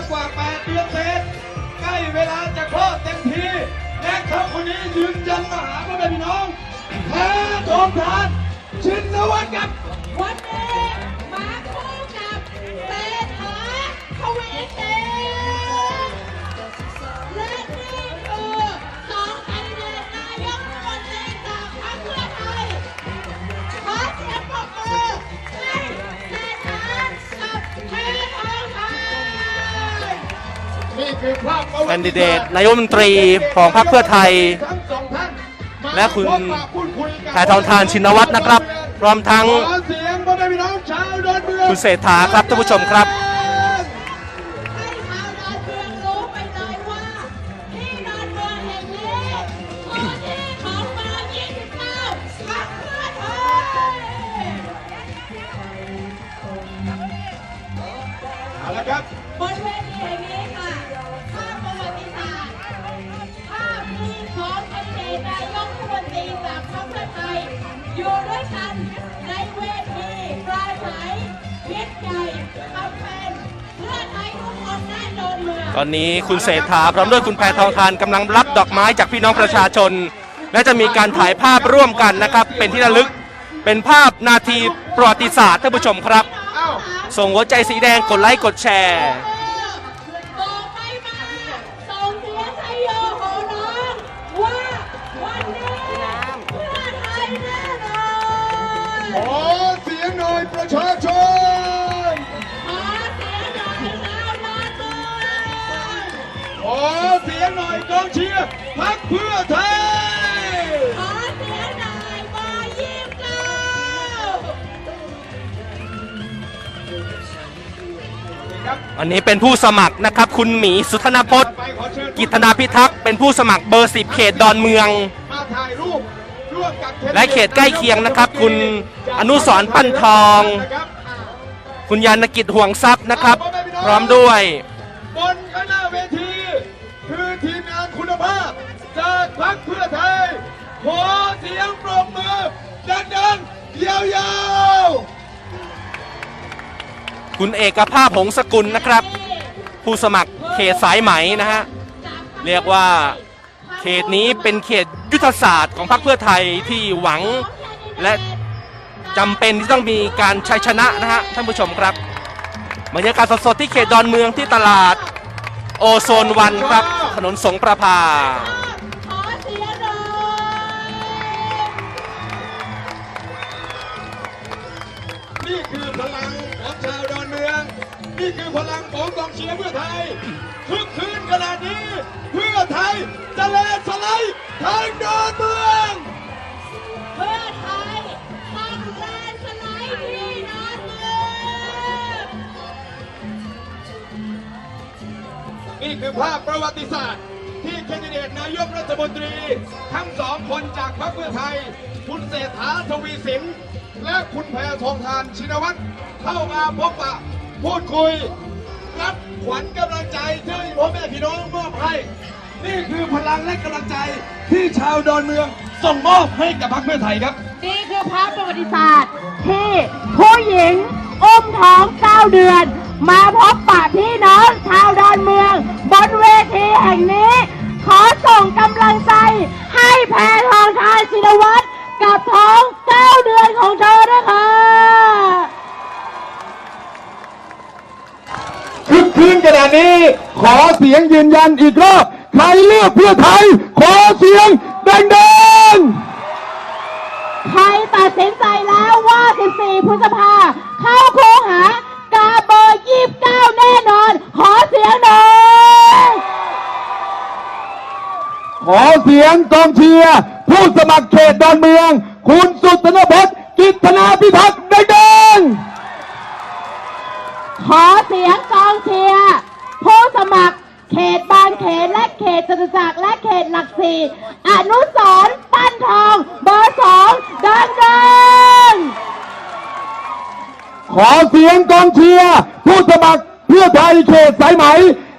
ากว่า 8 เดือนเศษใกล้เวลาจะคลอดเต็มที และเขาคนนี้ยืนยันมาหาพ่อแม่พี่น้องแพ้ทองทานชินวัตรครับ แคนดิเดตนายกรัฐมนตรีของพรรคเพื่อไทย และคุณพบปะพูดคุยกับแพทองทานชินวัตรนะครับ พร้อมทั้งคุณเศรษฐาครับท่านผู้ชมครับ ตอนนี้คุณเศรษฐาพร้อมด้วยคุณแพทองทานกำลังรับดอกไม้จากพี่น้องประชาชน และจะมีการถ่ายภาพร่วมกันนะครับ เป็นที่ระลึกเป็นภาพนาทีประวัติศาสตร์ท่านผู้ชมครับเอ้าส่งหัวใจสีแดงกดไลค์กดแชร์บอกไปมาส่งเสียงชัยโยโหร้องว่ กองเชียร์พรรคเพื่อไทย ขอเสียงหน่อยเบอร์ยี่สิบเก้าครับวันนี้เป็นผู้สมัครนะครับ คุณหมีสุธนพจน์ ไปขอเชิญกิตนาพิทักษ์เป็นผู้สมัครเบอร์สิบเขตดอนเมือง มาถ่ายรูปร่วมกับและเขตใกล้เคียงนะครับคุณอนุสรณ์ปั้นทอง นะครับคุณยานกิจห่วงทรัพย์นะครับ พร้อมด้วย จากเพื่อไทย ขอเสียงปรบมือดังๆยาวๆ คุณเอกภาพหงสกุลนะครับ ผู้สมัครเขตสายไหมนะฮะ เรียกว่าเขตนี้เป็นเขตยุทธศาสตร์ของพรรคเพื่อไทยที่หวังและจำเป็นที่ต้องมีการชัยชนะนะฮะท่านผู้ชมครับบรรยากาศสดๆที่เขตดอนเมืองที่ตลาดโอโซนวันครับ ถนนสงประพา เชียร์เพื่อไทยคึกคืนขนาดนี้เพื่อไทยจะแลนสไลด์ทางดอนเมืองเพื่อไทยต้องแลนด์สไลด์ที่นอนเมืองนี่คือภาพประวัติศาสตร์ที่แคนดิเดตนายกรัฐมนตรี ทั้งสองคนจากพรรคเพื่อไทย คุณเศรษฐาทวีสินและคุณแพทองทานชินวัตรเข้ามาพบปะพูดคุย ขวัญกำลังใจที่พ่อแม่พี่น้องมอบให้ นี่คือพลังและกำลังใจที่ชาวดอนเมืองส่งมอบให้กับพรรคเพื่อไทยครับ นี่คือภาพประวัติศาสตร์ที่ผู้หญิงอุ้มท้อง9เดือน มาพบปะพี่น้องชาวดอนเมือง บนเวทีแห่งนี้ ขอส่งกำลังใจ ให้แพทองทานชินวัตรกับท้อง9เดือนของเธอด้วยค่ะ คึกคื นขนาดนี้ขอเสียงยืนยันอีกรอบใครเลือกเพื่อไทย ขอเสียงดังๆใครตัดสินใจแล้วว่า 14 พฤษภาเข้าคูหากาเบอร์29 แน่นอน ขอเสียงหน่อยขอเสียงกองเชียร์ผู้สมัครเขตดอนเมือง คุณสุธนพจน์กิตนาพิทักษ์ดังขอเสียงกองเชียร์ผู้ สมัคร เขตบางเขตและเขตจตุจักรและเขตหลักสี่อนุสรณ์ปั้นทองเบอร์สองดังดังๆขอเสียงกองเชียร์ผู้สมัครเพื่อไทยเขตสายไหม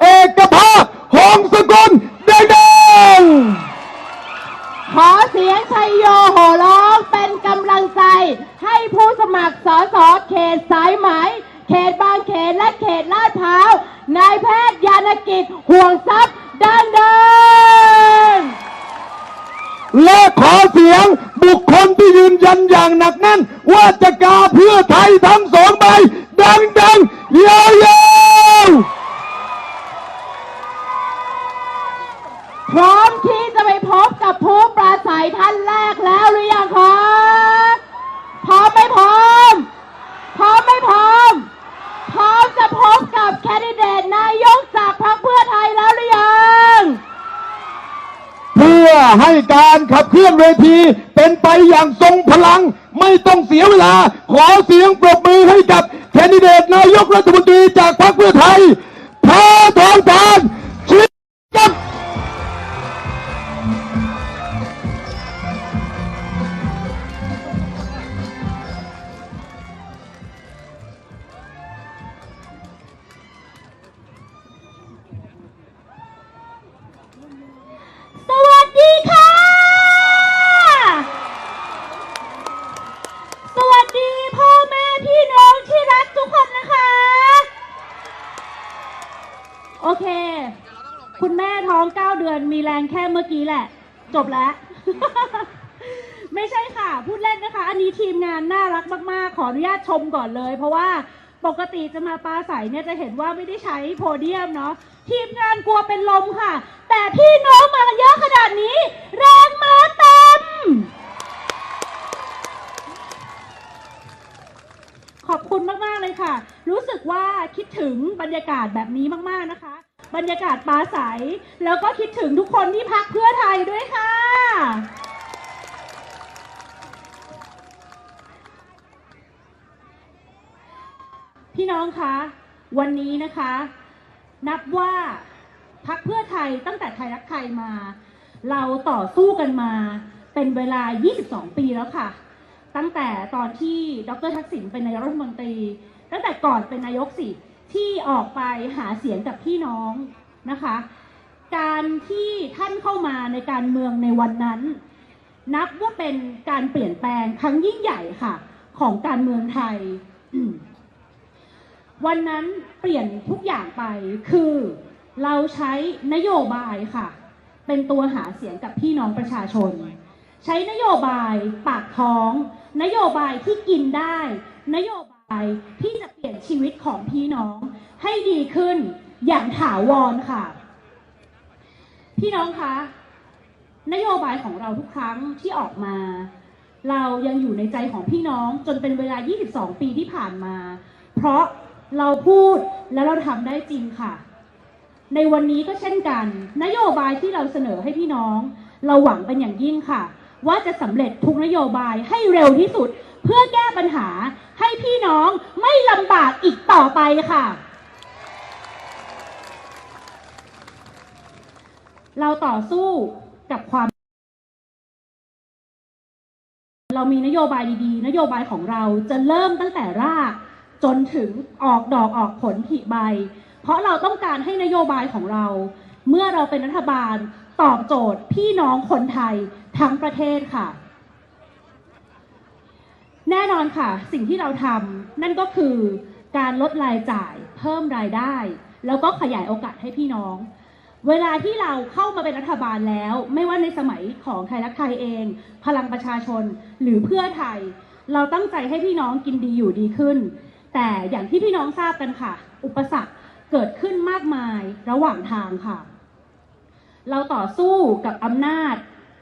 เอกภาพหงสกุลดังๆขอเสียงชัยโยโห่ร้องเป็นกำลังใจ ให้ผู้สมัครสสเขตสายไหม เขตบางเขตและเขตลาดพร้าว นายแพทย์ยานกิจห่วงทรัพย์ดังเดิน และขอเสียงบุคคลที่ยืนยันอย่างหนักแน่น ว่าจะกาเพื่อไทยทั้งสองใบ ดังๆยาวๆ พร้อมที่จะไปพบกับผู้ปราศัยท่านแรกแล้วหรือยังคะพร้อมไม่พร้อม พร้อมไม่พร้อม พร้อมจะพบกับแคนดิเดตนายกจากพรรคเพื่อไทยแล้วหรือยังเพื่อให้การขับเคลื่อนเวทีเป็นไปอย่างทรงพลังไม่ต้องเสียเวลา ขอเสียงปรบมือให้กับแคนดิเดตนายกรัฐมนตรีจากพรรคเพื่อไทยแพทอง เดือนมีแรงแค่เมื่อกี้แหละ จบแล้ว ไม่ใช่ค่ะ พูดเล่นนะคะ อันนี้ทีมงานน่ารักมาก ๆ ขออนุญาตชมก่อนเลย เพราะว่าปกติจะมาปลาใสเนี่ยจะเห็นว่าไม่ได้ใช้โพเดียมเนาะทีมงานกลัวเป็นลมค่ะ แต่พี่น้องมากันเยอะขนาดนี้ แรงมาเต็ม ขอบคุณมาก ๆ เลยค่ะ รู้สึกว่าคิดถึงบรรยากาศแบบนี้มาก ๆ นะคะ บรรยากาศปลาใส แล้วก็คิดถึงทุกคนที่พักเพื่อไทยด้วยค่ะ พี่น้องคะ วันนี้นะคะ นับว่าพักเพื่อไทยตั้งแต่ไทยรักไทยมา เราต่อสู้กันมาเป็นเวลา 22 ปีแล้วค่ะ ตั้งแต่ตอนที่ดรทักษิณเป็นนายกรัฐมนตรี ตั้งแต่ก่อนเป็นนายกสิ ที่ออกไปหาเสียงกับพี่น้องนะคะ การที่ท่านเข้ามาในการเมืองในวันนั้น นับว่าเป็นการเปลี่ยนแปลงครั้งยิ่งใหญ่ค่ะ ของการเมืองไทย วันนั้นเปลี่ยนทุกอย่างไปคือเราใช้นโยบายค่ะ เป็นตัวหาเสียงกับพี่น้องประชาชน ใช้นโยบายปากท้อง นโยบายที่กินได้ นโยบาย ที่จะเปลี่ยนชีวิตของพี่น้องให้ดีขึ้นอย่างถาวรค่ะ พี่น้องคะนโยบายของเราทุกครั้งที่ออกมา เรายังอยู่ในใจของพี่น้องจนเป็นเวลา 22 ปีที่ผ่านมา เพราะเราพูดและเราทำได้จริงค่ะ ในวันนี้ก็เช่นกัน นโยบายที่เราเสนอให้พี่น้อง เราหวังเป็นอย่างยิ่งค่ะ ว่าจะสำเร็จทุกนโยบายให้เร็วที่สุด เพื่อแก้ปัญหาให้พี่น้องไม่ลำบากอีกต่อไปค่ะ เราต่อสู้กับความ เรามีนโยบายดีๆ นโยบายของเราจะเริ่มตั้งแต่รากจนถึงออกดอกออกผลผลิใบ เพราะเราต้องการให้นโยบายของเรา เมื่อเราเป็นรัฐบาลตอบโจทย์พี่น้องคนไทยทั้งประเทศค่ะ แน่นอนค่ะ สิ่งที่เราทำนั่นก็คือการลดรายจ่ายเพิ่มรายได้ แล้วก็ขยายโอกาสให้พี่น้อง เวลาที่เราเข้ามาเป็นรัฐบาลแล้ว ไม่ว่าในสมัยของไทยรักไทยเอง พลังประชาชนหรือเพื่อไทย เราตั้งใจให้พี่น้องกินดีอยู่ดีขึ้น แต่อย่างที่พี่น้องทราบกันค่ะ อุปสรรคเกิดขึ้นมากมายระหว่างทางค่ะ เราต่อสู้กับอำนาจ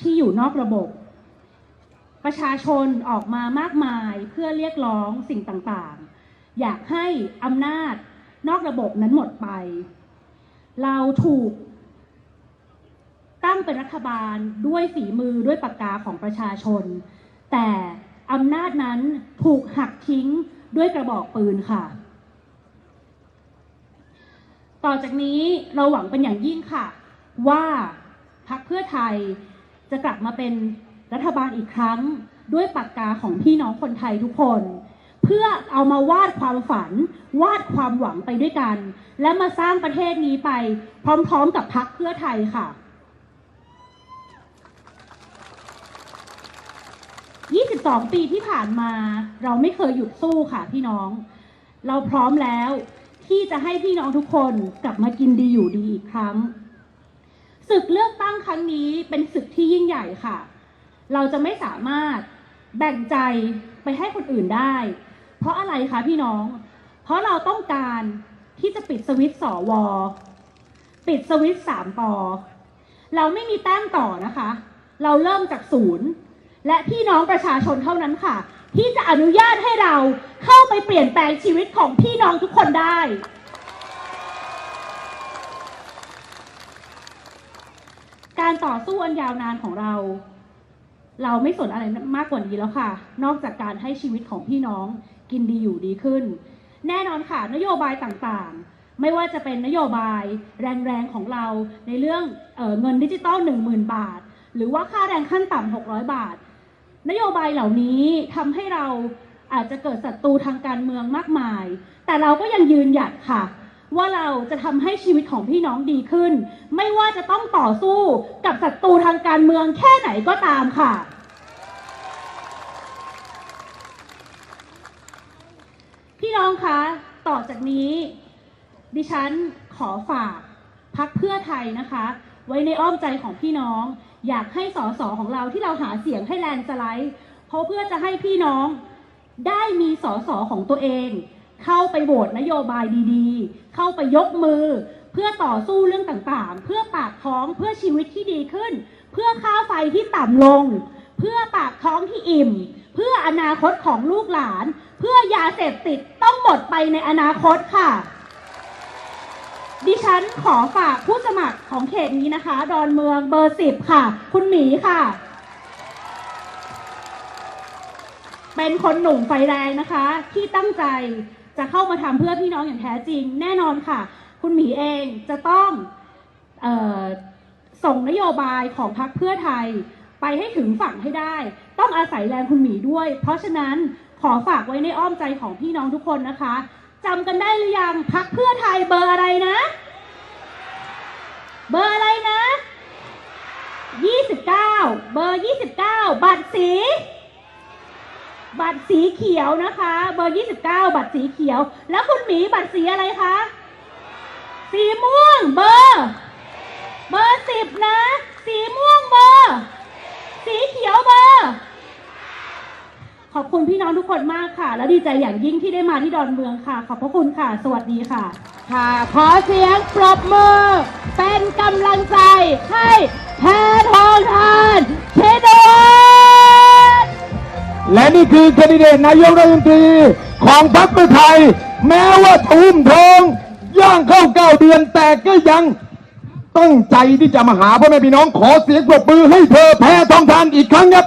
ที่อยู่นอกระบบ ประชาชนออกมามากมายเพื่อเรียกร้องสิ่งต่างๆ อยากให้อำนาจนอกระบบนั้นหมดไป เราถูกตั้งเป็นรัฐบาลด้วยฝีมือด้วยปากกาของประชาชน แต่อำนาจนั้นถูกหักทิ้งด้วยกระบอกปืนค่ะ ต่อจากนี้เราหวังเป็นอย่างยิ่งค่ะ ว่าพรรคเพื่อไทยจะกลับมาเป็น รัฐบาลอีกครั้งด้วยปากกาของพี่น้องคนไทยทุกคน เพื่อเอามาวาดความฝัน วาดความหวังไปด้วยกัน และมาสร้างประเทศนี้ไป พร้อมๆกับพรรคเพื่อไทยค่ะ22 ปีที่ผ่านมา เราไม่เคยหยุดสู้ค่ะพี่น้อง เราพร้อมแล้วที่จะให้พี่น้องทุกคนกลับมากินดีอยู่ดีอีกครั้งศึกเลือกตั้งครั้งนี้เป็นศึกที่ยิ่งใหญ่ค่ะ เราจะไม่สามารถแบ่งใจไปให้คนอื่นได้ เพราะอะไรคะพี่น้อง เพราะเราต้องการที่จะปิดสวิตช์สวปิดสวิตสามปอ เราไม่มีแต้มต่อนะคะ เราเริ่มจากศูนย์ และพี่น้องประชาชนเท่านั้นค่ะ ที่จะอนุญาตให้เราเข้าไปเปลี่ยนแปลงชีวิตของพี่น้องทุกคนได้ การต่อสู้อันยาวนานของเรา เราไม่สนอะไรมากกว่านี้แล้วค่ะ นอกจากการให้ชีวิตของพี่น้องกินดีอยู่ดีขึ้น แน่นอนค่ะ นโยบายต่างๆ ไม่ว่าจะเป็นนโยบายแรงๆของเราในเรื่องเออเงินดิจิตอล10,000 บาท หรือว่าค่าแรงขั้นต่ำ600 บาท นโยบายเหล่านี้ทำให้เราอาจจะเกิดศัตรูทางการเมืองมากมาย แต่เราก็ยังยืนหยัดค่ะ ว่าเราจะทำให้ชีวิตของพี่น้องดีขึ้น ไม่ว่าจะต้องต่อสู้กับศัตรูทางการเมืองแค่ไหนก็ตามค่ะ พี่น้องคะต่อจากนี้ ดิฉันขอฝากพักเพื่อไทยนะคะ ไว้ในอ้อมใจของพี่น้อง อยากให้สสของเราที่เราหาเสียงให้แลนสไลด์เพราะเพื่อจะให้พี่น้องได้มีสสของตัวเอง เข้าไปโหวตนโยบายดีๆ เข้าไปยกมือ เพื่อต่อสู้เรื่องต่างๆ เพื่อปากท้องเพื่อชีวิตที่ดีขึ้น เพื่อค่าไฟที่ต่ำลง เพื่อปากท้องที่อิ่ม เพื่ออนาคตของลูกหลาน เพื่อยาเสพติดต้องหมดไปในอนาคตค่ะ ดิฉันขอฝากผู้สมัครของเขตนี้นะคะ ดอนเมืองเบอร์สิบค่ะ คุณหมีค่ะเป็นคนหนุ่มไฟแรงนะคะ ที่ตั้งใจ จะเข้ามาทำเพื่อพี่น้องอย่างแท้จริง แน่นอนค่ะ คุณหมีเองจะต้องออส่งนโยบายของพรรคเพื่อไทย ไปให้ถึงฝั่งให้ได้ ต้องอาศัยแรงคุณหมีด้วย เพราะฉะนั้นขอฝากไว้ในอ้อมใจของพี่น้องทุกคนนะคะจำกันได้หรือยังพักเพื่อไทยเบอร์อะไรนะ เบอร์อะไรนะ 29 เบอร์ 29 บัตรสี บัตรสีเขียวนะคะ เบอร์ 29 บัตรสีเขียว แล้วคุณหมีบัตรสีอะไรคะ สีม่วงเบอร์ เบอร์สิบนะ สีม่วงเบอร์ สีเขียวเบอร์ ขอบคุณพี่น้องทุกคนมากค่ะ และดีใจอย่างยิ่งที่ได้มาที่ดอนเมืองค่ะ ขอบพระคุณค่ะ สวัสดีค่ะ ค่ะ ขอเสียงปรบมือ เป็นกำลังใจให้แพทองทานเชโดน และนี่คือแคนดิเดตนายกรัฐมนตรีของพรรคเพื่อไทย แม้ว่าทุ่มทองย่างเข้าเก้าเดือนแต่ก็ยังตั้งใจที่จะมาหาพ่อแม่พี่น้องขอเสียงปรบมือให้เธอแพ้ทองทานอีกครั้งครับ